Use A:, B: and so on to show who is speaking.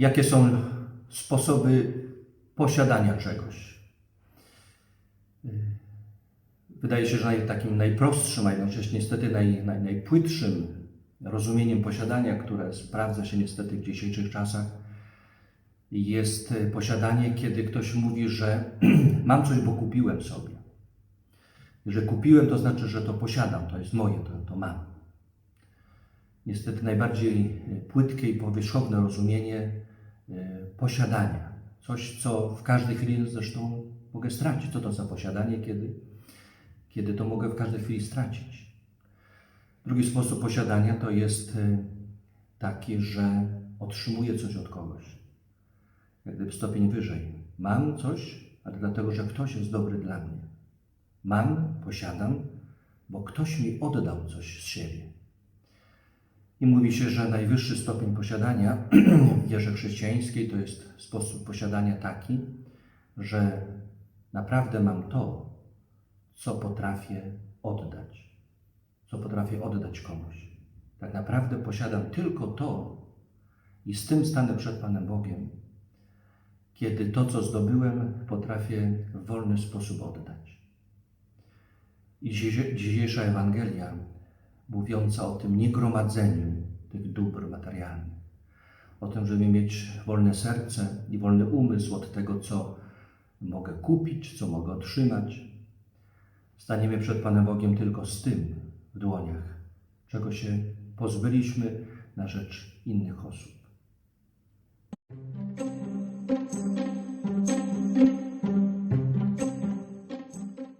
A: jakie są sposoby posiadania czegoś. Wydaje się, że takim najprostszym, a jednocześnie niestety naj, naj, najpłytszym rozumieniem posiadania, które sprawdza się niestety w dzisiejszych czasach, jest posiadanie, kiedy ktoś mówi, że mam coś, bo kupiłem sobie. Że kupiłem, to znaczy, że to posiadam, to jest moje, to, to mam. Niestety najbardziej płytkie i powierzchowne rozumienie posiadania. Coś, co w każdej chwili zresztą mogę stracić. Co to za posiadanie, kiedy, kiedy to mogę w każdej chwili stracić? Drugi sposób posiadania to jest e, taki, że otrzymuję coś od kogoś. Jak gdyby stopień wyżej. Mam coś, ale dlatego, że ktoś jest dobry dla mnie. Mam, posiadam, bo ktoś mi oddał coś z siebie. I mówi się, że najwyższy stopień posiadania w wierze chrześcijańskiej to jest sposób posiadania taki, że naprawdę mam to, co potrafię oddać, co potrafię oddać komuś. Tak naprawdę posiadam tylko to i z tym stanę przed Panem Bogiem, kiedy to, co zdobyłem, potrafię w wolny sposób oddać. I dzisiejsza- Ewangelia, mówiąca o tym niegromadzeniu tych dóbr materialnych, o tym, żeby mieć wolne serce i wolny umysł od tego, co mogę kupić, co mogę otrzymać, staniemy przed Panem Bogiem tylko z tym w dłoniach, czego się pozbyliśmy na rzecz innych osób.